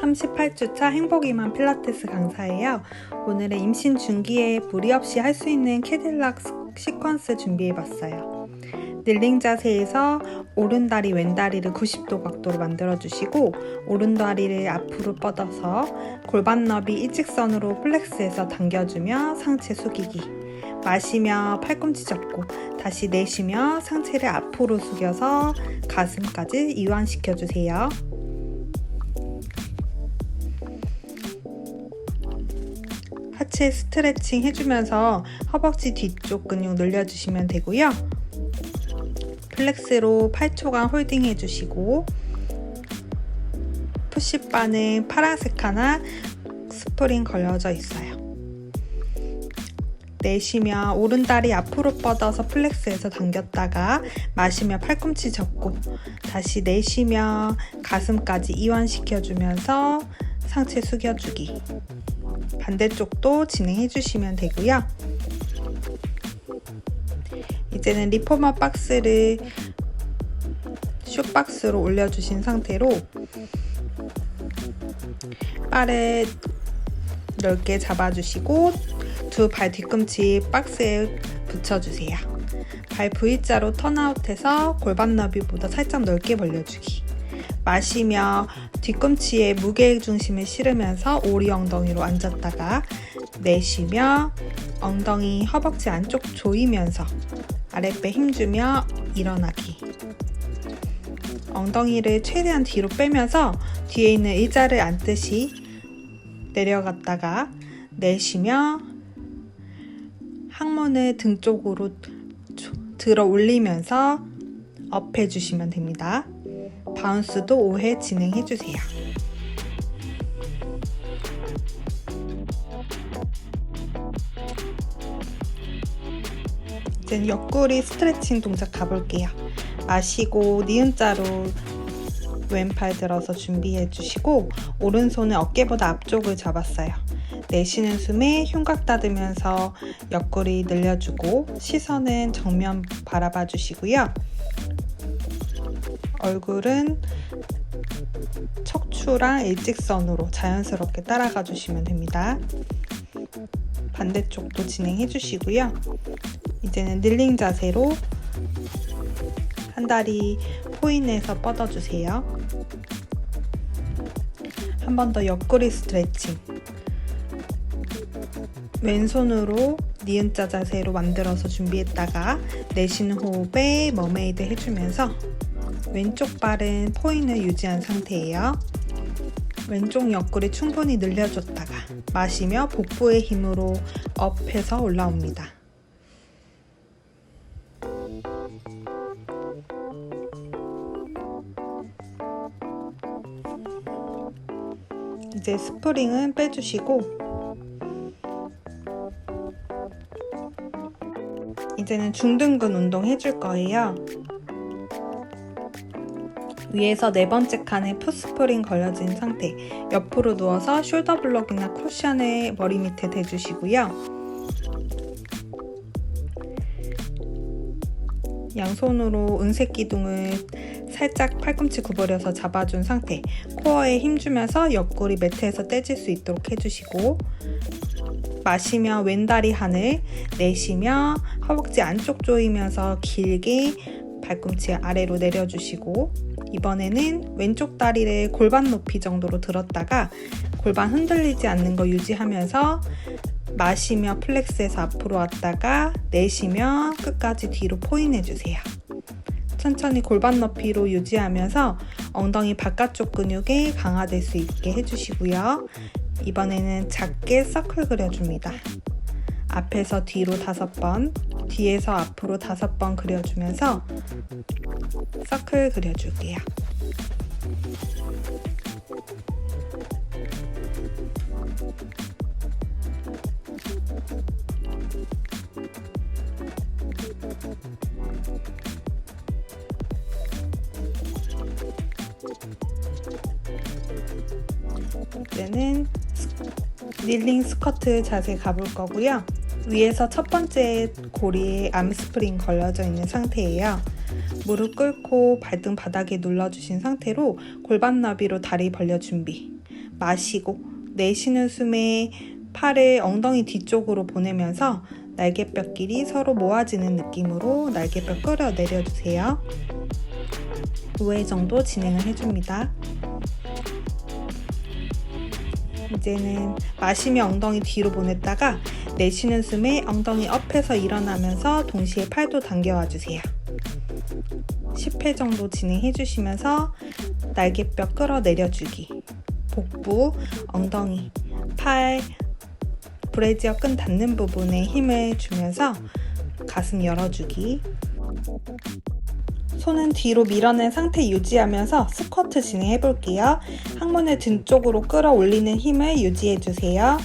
38주차 행복이만 필라테스 강사예요. 오늘은 임신 중기에 무리 없이 할 수 있는 캐딜락 시퀀스 준비해봤어요. 닐링 자세에서 오른다리 왼다리를 90도 각도로 만들어주시고 오른다리를 앞으로 뻗어서 골반 너비 일직선으로 플렉스해서 당겨주며 상체 숙이기 마시며 팔꿈치 접고 다시 내쉬며 상체를 앞으로 숙여서 가슴까지 이완시켜주세요. 하체 스트레칭 해주면서 허벅지 뒤쪽 근육 늘려주시면 되고요. 플렉스로 8초간 홀딩 해주시고 푸시바는 파란색 하나 스프링 걸려져 있어요. 내쉬며 오른다리 앞으로 뻗어서 플렉스해서 당겼다가 마시며 팔꿈치 접고 다시 내쉬며 가슴까지 이완시켜주면서 상체 숙여주기 반대쪽도 진행해 주시면 되고요. 이제는 리포머 박스를 쇼박스로 올려주신 상태로 바를 넓게 잡아주시고 두 발 뒤꿈치 박스에 붙여주세요. 발 V자로 턴아웃해서 골반 너비보다 살짝 넓게 벌려주기. 마시며 뒤꿈치에 무게 중심을 실으면서 오리 엉덩이로 앉았다가 내쉬며 엉덩이 허벅지 안쪽 조이면서 아랫배 힘주며 일어나기. 엉덩이를 최대한 뒤로 빼면서 뒤에 있는 의자를 앉듯이 내려갔다가 내쉬며 항문을 등 쪽으로 들어 올리면서 업 해주시면 됩니다. 바운스도 5회 진행해 주세요. 이제 옆구리 스트레칭 동작 가볼게요. 마시고 니은자로 왼팔 들어서 준비해 주시고 오른손은 어깨보다 앞쪽을 잡았어요. 내쉬는 숨에 흉곽 닫으면서 옆구리 늘려주고 시선은 정면 바라봐 주시고요. 얼굴은 척추랑 일직선으로 자연스럽게 따라가 주시면 됩니다. 반대쪽도 진행해 주시고요. 이제는 닐링 자세로 한 다리 포인해서 뻗어주세요. 한 번 더 옆구리 스트레칭. 왼손으로 니은자 자세로 만들어서 준비했다가 내쉬는 호흡에 머메이드 해주면서 왼쪽 발은 포인을 유지한 상태예요. 왼쪽 옆구리 충분히 늘려줬다가 마시며 복부의 힘으로 업해서 올라옵니다. 이제 스프링은 빼주시고 이제는 중등근 운동 해줄 거예요. 위에서 네 번째 칸에 푸스프링 걸려진 상태 옆으로 누워서 숄더 블럭이나 쿠션을 머리 밑에 대주시고요. 양손으로 은색 기둥을 살짝 팔꿈치 구부려서 잡아준 상태 코어에 힘주면서 옆구리 매트에서 떼질 수 있도록 해주시고 마시며 왼다리 하늘 내쉬며 허벅지 안쪽 조이면서 길게 발꿈치 아래로 내려주시고 이번에는 왼쪽 다리를 골반 높이 정도로 들었다가 골반 흔들리지 않는 거 유지하면서 마시며 플렉스해서 앞으로 왔다가 내쉬며 끝까지 뒤로 포인해주세요. 천천히 골반 높이로 유지하면서 엉덩이 바깥쪽 근육이 강화될 수 있게 해주시고요. 이번에는 작게 서클 그려줍니다. 앞에서 뒤로 다섯 번, 뒤에서 앞으로 다섯 번 그려주면서 서클 그려줄게요. 이제는 닐링 스커트 자세 가볼 거고요. 위에서 첫 번째 고리에 암스프링 걸려져 있는 상태예요. 무릎 꿇고 발등 바닥에 눌러주신 상태로 골반 너비로 다리 벌려 준비. 마시고 내쉬는 숨에 팔을 엉덩이 뒤쪽으로 보내면서 날개뼈끼리 서로 모아지는 느낌으로 날개뼈 끌어 내려주세요. 5회 정도 진행을 해줍니다. 이제는 마시며 엉덩이 뒤로 보냈다가 내쉬는 숨에 엉덩이 업해서 일어나면서 동시에 팔도 당겨와 주세요. 10회 정도 진행해 주시면서 날개뼈 끌어 내려 주기. 복부, 엉덩이, 팔, 브래지어 끈 닿는 부분에 힘을 주면서 가슴 열어주기. 손은 뒤로 밀어낸 상태 유지하면서 스쿼트 진행해 볼게요. 항문을 등 쪽으로 끌어올리는 힘을 유지해 주세요.